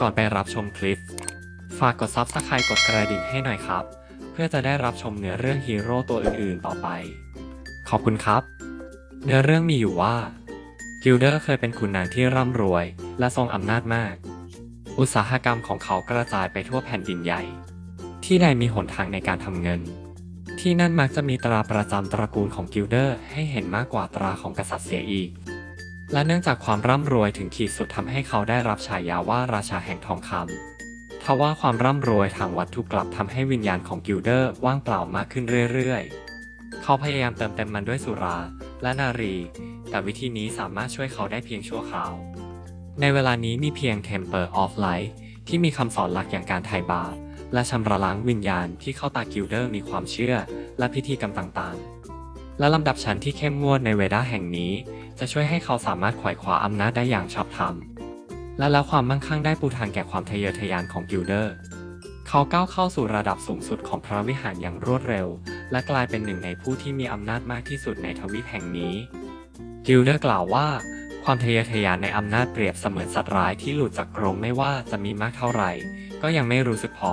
ก่อนไปรับชมคลิป ฝากกด Subscribe กดกระดิ่งให้หน่อยครับ เพื่อจะได้รับชมเนื้อเรื่องฮีโร่ตัวอื่นๆต่อไป ขอบคุณครับ เนื้อเรื่องมีอยู่ว่า กิลเดอร์เคยเป็นขุนนางที่ร่ำรวย และทรงอำนาจมาก อุตสาหกรรมของเขากระจายไปทั่วแผ่นดินใหญ่ ที่ใดมีหนทางในการทำเงิน ที่นั่นมักจะมีตราประจำตระกูลของกิลเดอร์ให้เห็นมากกว่าตราของกษัตริย์เสียอีก และเนื่องจากความร่ำรวยถึงขีดสุดทำให้เขาได้รับฉายาว่าราชาแห่งทองคำทว่าความร่ำรวยทางวัตถุกลับทำให้วิญญาณของกิลเดอร์ว่างเปล่ามากขึ้นเรื่อยๆ เขาพยายามเติมเต็มมันด้วยสุราและนารี แต่วิธีนี้สามารถช่วยเขาได้เพียงชั่วคราว ในเวลานี้มีเพียง Temper of Light ที่มีคำสอนหลักอย่างการไถ่บาปและชำระล้างวิญญาณที่เข้าตากิลเดอร์มีความเชื่อและพิธีกรรมต่างๆ และลำดับชั้นที่เข้มงวดในเวดาแห่งนี้ จะช่วยให้เขาสามารถขวายคว้าอำนาจได้อย่างชอบธรรม และแล้วความมั่งคั่งได้ปูทางแก่ความทะเยอทะยานของกิลเดอร์ เขาก้าวเข้าสู่ระดับสูงสุดของพระวิหารอย่างรวดเร็ว และกลายเป็นหนึ่งในผู้ที่มีอำนาจมากที่สุดในทวีปแห่งนี้ กิลเดอร์กล่าวว่า ความทะเยอทะยานในอำนาจเปรียบเสมือนสัตว์ร้ายที่หลุดจากกรงไม่ว่าจะมีมากเท่าไหร่ ก็ยังไม่รู้สึกพอ